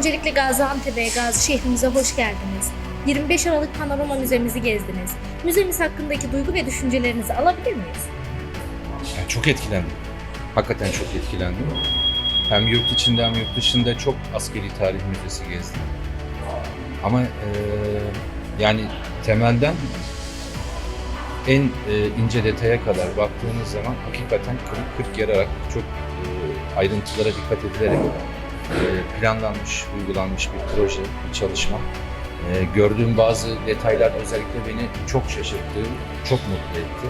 Öncelikle Gaziantep'e, Gazi şehrimize hoş geldiniz. 25 Aralık Panorama Müzemizi gezdiniz. Müzemiz hakkındaki duygu ve düşüncelerinizi alabilir miyiz? Yani çok etkilendim. Hakikaten çok etkilendim. Hem yurt içinde hem yurt dışında çok askeri tarih müzesi gezdim. Ama eee, yani temelden en eee, ince detaya kadar baktığınız zaman hakikaten kırık kırk yararak çok eee, ayrıntılara dikkat edilerek eee, planlanmış, uygulanmış bir proje, bir çalışma. Eee, gördüğüm bazı detaylar özellikle beni çok şaşırttı, çok mutlu etti.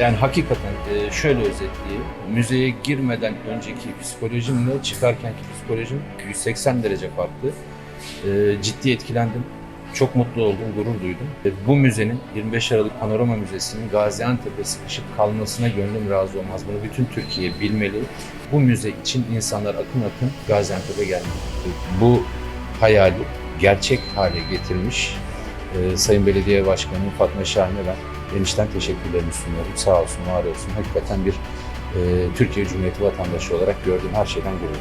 Yani hakikaten e, şöyle özetleyeyim. Müzeye girmeden önceki psikolojimle çıkarkenki psikolojim 180 derece farklı. E, Ciddi etkilendim. Çok mutlu oldum, gurur duydum. Bu müzenin 25 Aralık Panorama Müzesi'nin Gaziantep'e sıkışıp kalmasına gönlüm razı olmaz. Bunu bütün Türkiye bilmeli. Bu müze için insanlar akın akın Gaziantep'e gelmeli. Bu hayali gerçek hale getirmiş e, Sayın Belediye Başkanı Fatma Şahin'e ben enişten teşekkürlerimi sunuyorum. Sağ olsun, var olsun. Hakikaten bir e, Türkiye Cumhuriyeti vatandaşı olarak gördüğüm her şeyden gurur.